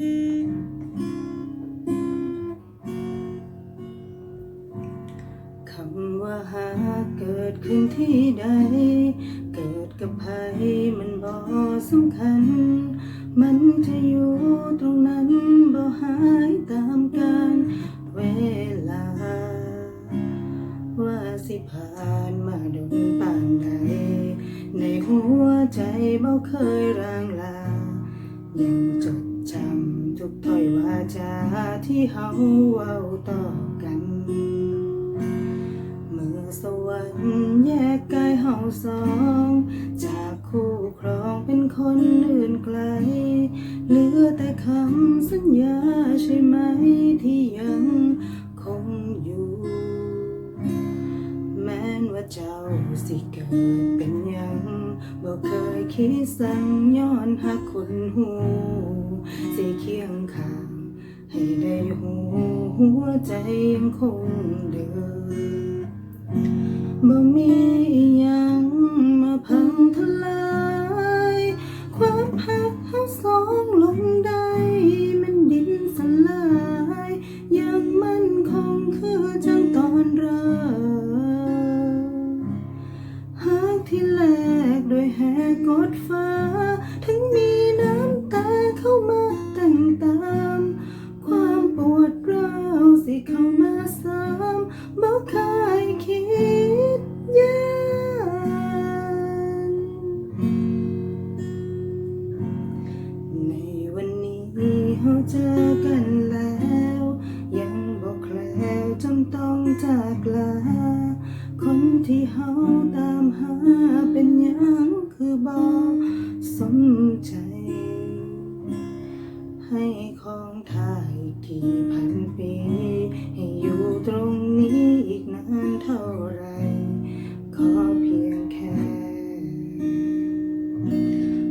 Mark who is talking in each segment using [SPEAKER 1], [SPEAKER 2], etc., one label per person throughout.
[SPEAKER 1] คำว่าหาเกิดขึ้นที่ใด เกิดกับใครมันบ่สำคัญ มันจะอยู่ตรงนั้นบ่หายตามกาลเวลา ว่าสิผ่านมาดนปานใดในหัวใจบ่เคยร่างลายังจด ทุกถ้อยวาจาที่เฮาเว้าต่อกัน เมื่อสวรรค์แยกกายเฮาสอง จากคู่ครองเป็นคนอื่นไกล เหลือแต่คำสัญญาใช่ไหมที่ยังคงอยู่ ว่าเจ้าสิเกิดเป็นยังบ่เคยคิดสั่งย้อนหักคนหูสิเคียงข้างให้ได้หูหัวใจยังคงเดิมบ่มีอิหยังมาพังทลายความหักทั้งสอง ที่แลกโดวยแหกกดฟ้าถึงมีน้ำตาเข้ามาแต่งตาม ความปวดร้าวสิเข้ามาซ้ำบอกเคยคิดยานในวันนี้เฮาเจอกันแล้ว ยังบอกแคล้วจำต้องจากลา ที่เฮาตามหาเป็นยังคือบอกสนใจ ให้ของทายกี่พันปี ให้อยู่ตรงนี้อีกนานเท่าไรขอเพียงแค่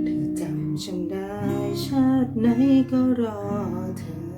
[SPEAKER 1] เธอจำฉันได้ชาติไหนก็รอเธอ